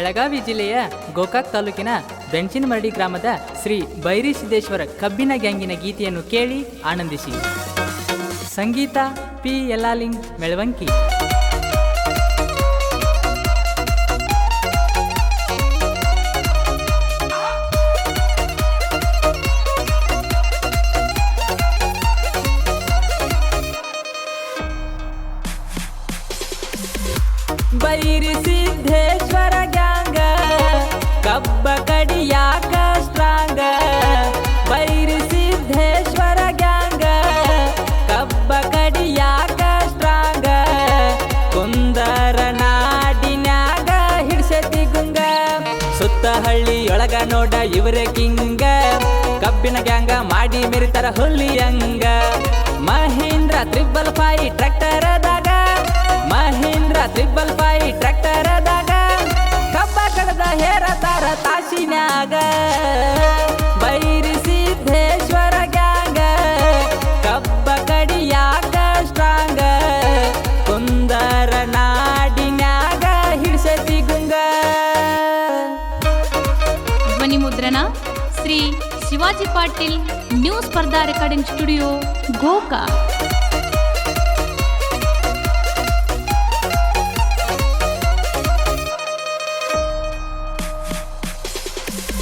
ಬೆಳಗಾವಿ ಜಿಲ್ಲೆಯ ಗೋಕಾಕ್ ತಾಲೂಕಿನ ಬೆಂಚಿನಮರಡಿ ಗ್ರಾಮದ ಶ್ರೀ ಬೈರಿ ಸಿದ್ದೇಶ್ವರ ಕಬ್ಬಿನ ಗ್ಯಾಂಗಿನ ಗೀತೆಯನ್ನು ಕೇಳಿ ಆನಂದಿಸಿ. ಸಂಗೀತ, ಪಿ. ಎಲ್ಲಾಲಿಂಗ್ ಮೆಳವಂಕಿ. ನೋಡ ಇವರೇ ಕಿಂಗ. ಕಬ್ಬಿನ ಗ್ಯಾಂಗ ಮಾಡಿ ಮೆರಿತರ ಹುಲಿಯಂಗ ಮಹೇಂದ್ರ ತ್ರಿಬಲ್ ಟ್ರ್ಯಾಕ್ಟರ್ ಟ್ರ್ಯಾಕ್ಟರದಾಗ. ಮಹೇಂದ್ರ ತ್ರಿಬಲ್ ಟ್ರ್ಯಾಕ್ಟರ್ ದಾಗ ಕಬ್ಬ ಕಡದ ಹೇರತಾರ ತಾಸಿನ್ಯಾಗ. Shri Shivaji Patil new Spardha recording studio ಗೋಕಾ.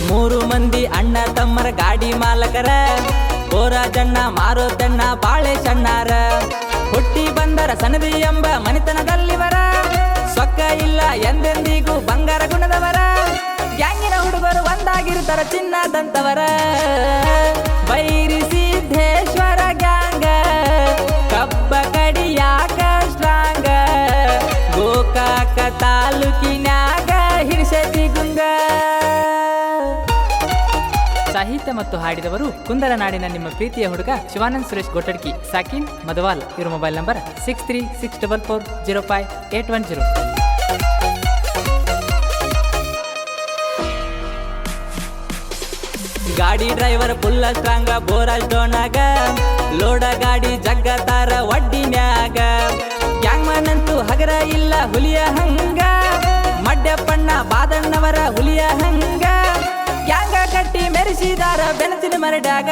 ಮೂರು ಮಂದಿ ಅಣ್ಣ ತಮ್ಮರ ಗಾಡಿ ಮಾಲಕರ ಜಣ್ಣ ಮಾರೋತಣ್ಣ ಬಾಳೆ ಚಣ್ಣಾರ ಹುಟ್ಟಿ ಬಂದರ ಸನದಿ ಎಂಬ ಮನೆತನದಲ್ಲಿವರ ಸೊಕ್ಕ ಇಲ್ಲ ಎಂದೆಂದಿಗೂ ಬಂಗಾರ ಗುಣದವರ ಗ್ಯಾಂಗಿನ ಹುಡುಗರು ಒಂದಾಗಿರ್ತಾರ ಚಿನ್ನದಂತವರ. ಬೈರಿ ಸಿದ್ದೇಶ್ವರ ಗ್ಯಾಂಗ. ಕಬ್ಬ ಕಡಿಯಾಕ ಸ್ಟ್ರಾಂಗ ಗೋಕಾಕ ತಾಲೂಕಿನಾಗ ಹಿರಿಸತಿ ಗುಂಗ. ಸಾಹಿತ್ಯ ಮತ್ತು ಹಾಡಿದವರು ಕುಂದರ ನಾಡಿನ ನಿಮ್ಮ ಪ್ರೀತಿಯ ಹುಡುಗ ಶಿವಾನಂದ್ ಸುರೇಶ್ ಗೋಟಡ್ಕಿ, ಸಾಕಿನ್ ಮದವಾಲ್. ಇವರ mobile number six three six double four zero five eight one zero ಗಾಡಿ ಡ್ರೈವರ್ ಫುಲ್ಲ ಸ್ಟ್ರಾಂಗ, ಬೋರಾಜ್ ಡೋನಾಗ ಲೋಡ ಗಾಡಿ ಜಗ್ಗತಾರ ಒಡ್ಡಿನ್ಯಾಗ ಯಾಂಗ್ಮನಂತೂ ಹಗರ ಇಲ್ಲ ಹುಲಿಯ ಹಂಗ. ಮಡ್ಯಪ್ಪಣ್ಣ ಬಾದಣ್ಣವರ ಹುಲಿಯ ಹಂಗ. ಯಾಂಗ ಕಟ್ಟಿ ಮೆರೆಸಿದಾರ ಬೆನಸಿನ ಮರಡ್ಯಾಗ.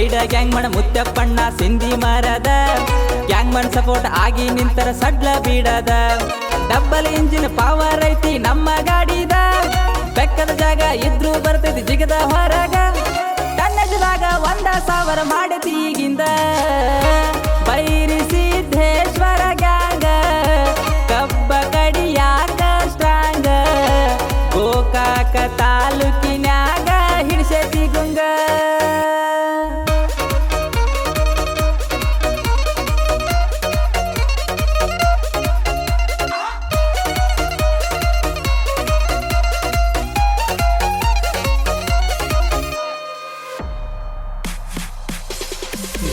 ಸೈಡ ಗ್ಯಾಂಗ್ ಮಣ ಮುತ್ತಪ್ಪಣ್ಣ ಸಿಂಧಿ ಮರದ. ಗ್ಯಾಂಗ್ ಮನ್ ಸಪೋರ್ಟ್ ಆಗಿ ನಿಂತರ ಸಡ್ಲ ಬೀಡದ. ಡಬ್ಬಲ್ ಇಂಜಿನ್ ಪವರ್ ಐತಿ ನಮ್ಮ ಗಾಡಿದ. ಬೆಕ್ಕದ ಜಾಗ ಇದ್ರು ಬರ್ತೈತಿ ಜಿಗದ ಹೊರಗ. ಕನ್ನಡದಾಗ ಒಂದ ಸಾವಿರ ಮಾಡತಿ ಈಗಿಂದ. ಬೈರಿ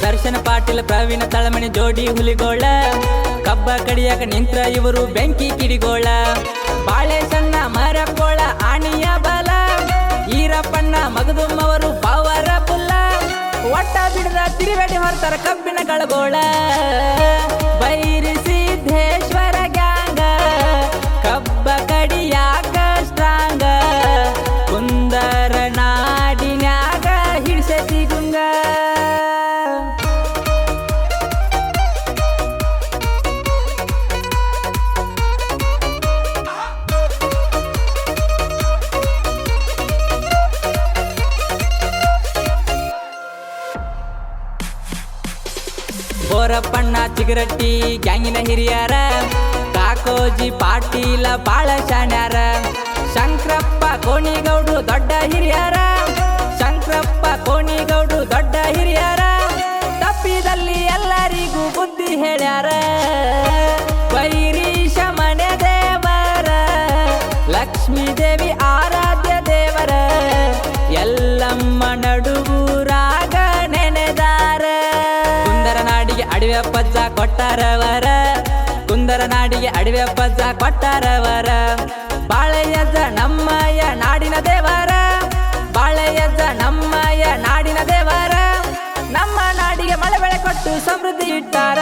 ದರ್ಶನ ಪಾಟೀಲ್, ಪ್ರವೀಣ ತಳಮಣಿ ಜೋಡಿ ಹುಲಿಗೋಳ. ಕಬ್ಬ ಕಡಿಯಾಕ ನಿಂತ್ರ ಇವರು ಬೆಂಕಿ ಕಿಡಿಗೋಳ. ಬಾಳೆ ಸಣ್ಣ ಮರಕೋಳ ಆಣಿಯ ಬಲ. ಈರಪ್ಪಣ್ಣ, ಮಗದುಮ್ಮವರು ಪವರ ಪುಲ್ಲ. ಒಟ್ಟ ಬಿಡದ ತಿರುಗಡೆ ಮಾಡ್ತಾರ ಕಬ್ಬಿನ ಗಳಗೋಳ ಬೋರಪ್ಪಣ್ಣ ಚಿಗರಟ್ಟಿ, ಗ್ಯಾಂಗಿನ ಹಿರಿಯರ, ಕಾಕೋಜಿ ಪಾಟೀಲ ಬಾಳ ಶಾಣ್ಯಾರ. ಶಂಕ್ರಪ್ಪ ಕೋಣಿಗೌಡ್ರು ದೊಡ್ಡ ಹಿರಿಯರ, ಶಂಕ್ರಪ್ಪ ಕೋಣಿಗೌಡ್ರು ದೊಡ್ಡ ಹಿರಿಯರ. ತಪ್ಪಿದಲ್ಲಿ ಎಲ್ಲರಿಗೂ ಬುದ್ಧಿ ಹೇಳ್ಯಾರ. ಅಪ್ಪಜ್ಜ ಕೊಟ್ಟಾರವರ. ಕುಂದರ ನಾಡಿಗೆ ಅಡವಿ ಅಪ್ಪಜ್ಜ ಕೊಟ್ಟಾರವರ. ಬಾಳೆಯಜ್ಜ ನಮ್ಮಯ್ಯ ನಾಡಿನ ದೇವರ. ಬಾಳೆಯಜ್ಜ ನಮ್ಮಯ್ಯ ನಾಡಿನ ದೇವರ. ನಮ್ಮ ನಾಡಿಗೆ ಮಳೆ ಬೆಳೆ ಕೊಟ್ಟು ಸಮೃದ್ಧಿ ಇಟ್ಟಾರ.